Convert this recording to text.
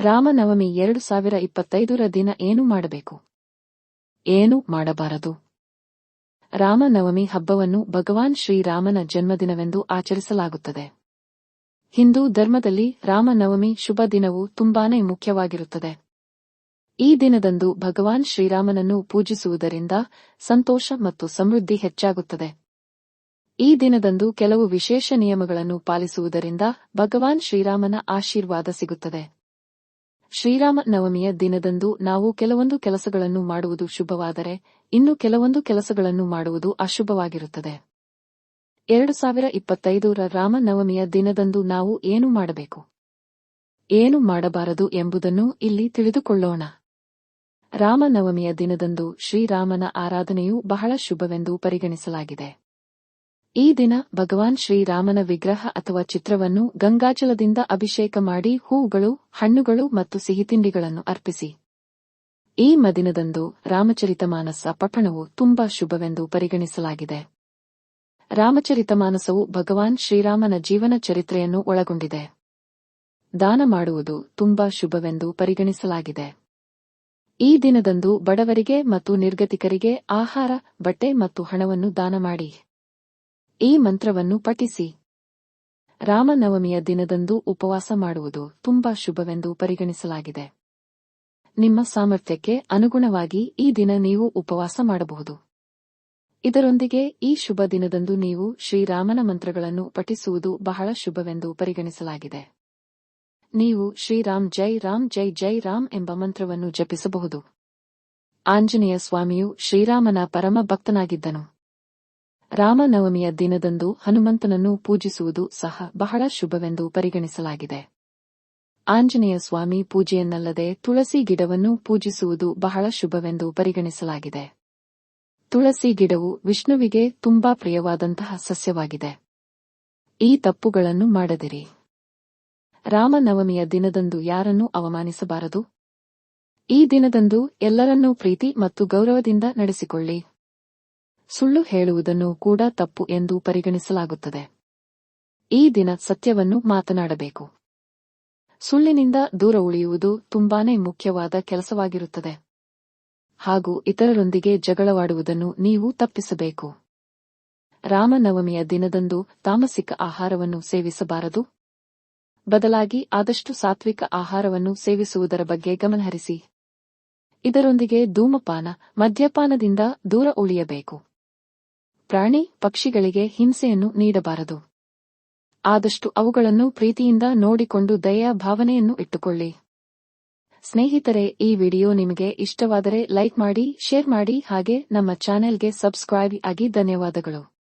ರಾಮನವಮಿ ಎರಡು ಸಾವಿರ ಇಪ್ಪತ್ತೈದರ ದಿನ ಏನು ಮಾಡಬೇಕು? ಏನು ಮಾಡಬಾರದು? ರಾಮನವಮಿ ಹಬ್ಬವನ್ನು ಭಗವಾನ್ ಶ್ರೀರಾಮನ ಜನ್ಮದಿನವೆಂದು ಆಚರಿಸಲಾಗುತ್ತದೆ. ಹಿಂದೂ ಧರ್ಮದಲ್ಲಿ ರಾಮನವಮಿ ಶುಭ ದಿನವು ತುಂಬಾನೇ ಮುಖ್ಯವಾಗಿರುತ್ತದೆ. ಈ ದಿನದಂದು ಭಗವಾನ್ ಶ್ರೀರಾಮನನ್ನು ಪೂಜಿಸುವುದರಿಂದ ಸಂತೋಷ ಮತ್ತು ಸಮೃದ್ಧಿ ಹೆಚ್ಚಾಗುತ್ತದೆ. ಈ ದಿನದಂದು ಕೆಲವು ವಿಶೇಷ ನಿಯಮಗಳನ್ನು ಪಾಲಿಸುವುದರಿಂದ ಭಗವಾನ್ ಶ್ರೀರಾಮನ ಆಶೀರ್ವಾದ ಸಿಗುತ್ತದೆ. ಶ್ರೀರಾಮ ನವಮಿಯ ದಿನದಂದು ನಾವು ಕೆಲವೊಂದು ಕೆಲಸಗಳನ್ನು ಮಾಡುವುದು ಶುಭವಾದರೆ, ಇನ್ನು ಕೆಲವೊಂದು ಕೆಲಸಗಳನ್ನು ಮಾಡುವುದು ಅಶುಭವಾಗಿರುತ್ತದೆ. ಎರಡು ಸಾವಿರ ಇಪ್ಪತ್ತೈದರ ರಾಮನವಮಿಯ ದಿನದಂದು ನಾವು ಏನು ಮಾಡಬೇಕು? ಏನು ಮಾಡಬಾರದು ಎಂಬುದನ್ನು ಇಲ್ಲಿ ತಿಳಿದುಕೊಳ್ಳೋಣ. ರಾಮನವಮಿಯ ದಿನದಂದು ಶ್ರೀರಾಮನ ಆರಾಧನೆಯು ಬಹಳ ಶುಭವೆಂದು ಪರಿಗಣಿಸಲಾಗಿದೆ. ಈ ದಿನ ಭಗವಾನ್ ಶ್ರೀರಾಮನ ವಿಗ್ರಹ ಅಥವಾ ಚಿತ್ರವನ್ನು ಗಂಗಾಜಲದಿಂದ ಅಭಿಷೇಕ ಮಾಡಿ ಹೂಗಳು ಹಣ್ಣುಗಳು ಮತ್ತು ಸಿಹಿತಿಂಡಿಗಳನ್ನು ಅರ್ಪಿಸಿ. ಈ ಮದಿನದಂದು ರಾಮಚರಿತಮಾನಸ ಪಠಣವು ತುಂಬಾ ಶುಭವೆಂದು ಪರಿಗಣಿಸಲಾಗಿದೆ. ರಾಮಚರಿತಮಾನಸವು ಭಗವಾನ್ ಶ್ರೀರಾಮನ ಜೀವನ ಚರಿತ್ರೆಯನ್ನು ಒಳಗೊಂಡಿದೆ. ದಾನ ಮಾಡುವುದು ತುಂಬಾ ಶುಭವೆಂದು ಪರಿಗಣಿಸಲಾಗಿದೆ. ಈ ದಿನದಂದು ಬಡವರಿಗೆ ಮತ್ತು ನಿರ್ಗತಿಕರಿಗೆ ಆಹಾರ, ಬಟ್ಟೆ ಮತ್ತು ಹಣವನ್ನು ದಾನ ಮಾಡಿ. ಈ ಮಂತ್ರವನ್ನು ಪಠಿಸಿ. ರಾಮನವಮಿಯ ದಿನದಂದು ಉಪವಾಸ ಮಾಡುವುದು ತುಂಬಾ ಶುಭವೆಂದು ಪರಿಗಣಿಸಲಾಗಿದೆ. ನಿಮ್ಮ ಸಾಮರ್ಥ್ಯಕ್ಕೆ ಅನುಗುಣವಾಗಿ ಈ ದಿನ ನೀವು ಉಪವಾಸ ಮಾಡಬಹುದು. ಇದರೊಂದಿಗೆ ಈ ಶುಭ ದಿನದಂದು ನೀವು ಶ್ರೀರಾಮನ ಮಂತ್ರಗಳನ್ನು ಪಠಿಸುವುದು ಬಹಳ ಶುಭವೆಂದು ಪರಿಗಣಿಸಲಾಗಿದೆ. ನೀವು ಶ್ರೀರಾಮ್ ಜೈ ರಾಮ್ ಜೈ ಜೈ ರಾಮ್ ಎಂಬ ಮಂತ್ರವನ್ನು ಜಪಿಸಬಹುದು. ಆಂಜನೇಯ ಸ್ವಾಮಿಯು ಶ್ರೀರಾಮನ ಪರಮ ಭಕ್ತನಾಗಿದ್ದನು. ರಾಮನವಮಿಯ ದಿನದಂದು ಹನುಮಂತನನ್ನು ಪೂಜಿಸುವುದು ಸಹ ಬಹಳ ಶುಭವೆಂದು ಪರಿಗಣಿಸಲಾಗಿದೆ. ಆಂಜನೇಯ ಸ್ವಾಮಿ ಪೂಜೆಯನ್ನಲ್ಲದೆ ತುಳಸಿ ಗಿಡವನ್ನು ಪೂಜಿಸುವುದು ಬಹಳ ಶುಭವೆಂದು ಪರಿಗಣಿಸಲಾಗಿದೆ. ತುಳಸಿ ಗಿಡವು ವಿಷ್ಣುವಿಗೆ ತುಂಬಾ ಪ್ರಿಯವಾದಂತಹ ಸಸ್ಯವಾಗಿದೆ. ಈ ತಪ್ಪುಗಳನ್ನು ಮಾಡದಿರಿ. ರಾಮನವಮಿಯ ದಿನದಂದು ಯಾರನ್ನೂ ಅವಮಾನಿಸಬಾರದು. ಈ ದಿನದಂದು ಎಲ್ಲರನ್ನೂ ಪ್ರೀತಿ ಮತ್ತು ಗೌರವದಿಂದ ನಡೆಸಿಕೊಳ್ಳಿ. ಸುಳ್ಳು ಹೇಳುವುದನ್ನು ಕೂಡ ತಪ್ಪು ಎಂದು ಪರಿಗಣಿಸಲಾಗುತ್ತದೆ. ಈ ದಿನ ಸತ್ಯವನ್ನು ಮಾತನಾಡಬೇಕು. ಸುಳ್ಳಿನಿಂದ ದೂರ ಉಳಿಯುವುದು ತುಂಬಾನೇ ಮುಖ್ಯವಾದ ಕೆಲಸವಾಗಿರುತ್ತದೆ. ಹಾಗೂ ಇತರರೊಂದಿಗೆ ಜಗಳವಾಡುವುದನ್ನು ನೀವು ತಪ್ಪಿಸಬೇಕು. ರಾಮನವಮಿಯ ದಿನದಂದು ತಾಮಸಿಕ ಆಹಾರವನ್ನು ಸೇವಿಸಬಾರದು. ಬದಲಾಗಿ ಆದಷ್ಟು ಸಾತ್ವಿಕ ಆಹಾರವನ್ನು ಸೇವಿಸುವುದರ ಬಗ್ಗೆ ಗಮನಹರಿಸಿ. ಇದರೊಂದಿಗೆ ಧೂಮಪಾನ ಮದ್ಯಪಾನದಿಂದ ದೂರ ಉಳಿಯಬೇಕು. ಪ್ರಾಣಿ ಪಕ್ಷಿಗಳಿಗೆ ಹಿಂಸೆಯನ್ನು ನೀಡಬಾರದು. ಆದಷ್ಟು ಅವುಗಳನ್ನು ಪ್ರೀತಿಯಿಂದ ನೋಡಿಕೊಂಡು ದಯಾ ಭಾವನೆಯನ್ನು ಇಟ್ಟುಕೊಳ್ಳಿ. ಸ್ನೇಹಿತರೆ, ಈ ವಿಡಿಯೋ ನಿಮಗೆ ಇಷ್ಟವಾದರೆ ಲೈಕ್ ಮಾಡಿ, ಶೇರ್ ಮಾಡಿ, ಹಾಗೆ ನಮ್ಮ ಚಾನೆಲ್ಗೆ ಸಬ್ಸ್ಕ್ರೈಬ್ ಆಗಿ ಧನ್ಯವಾದಗಳು.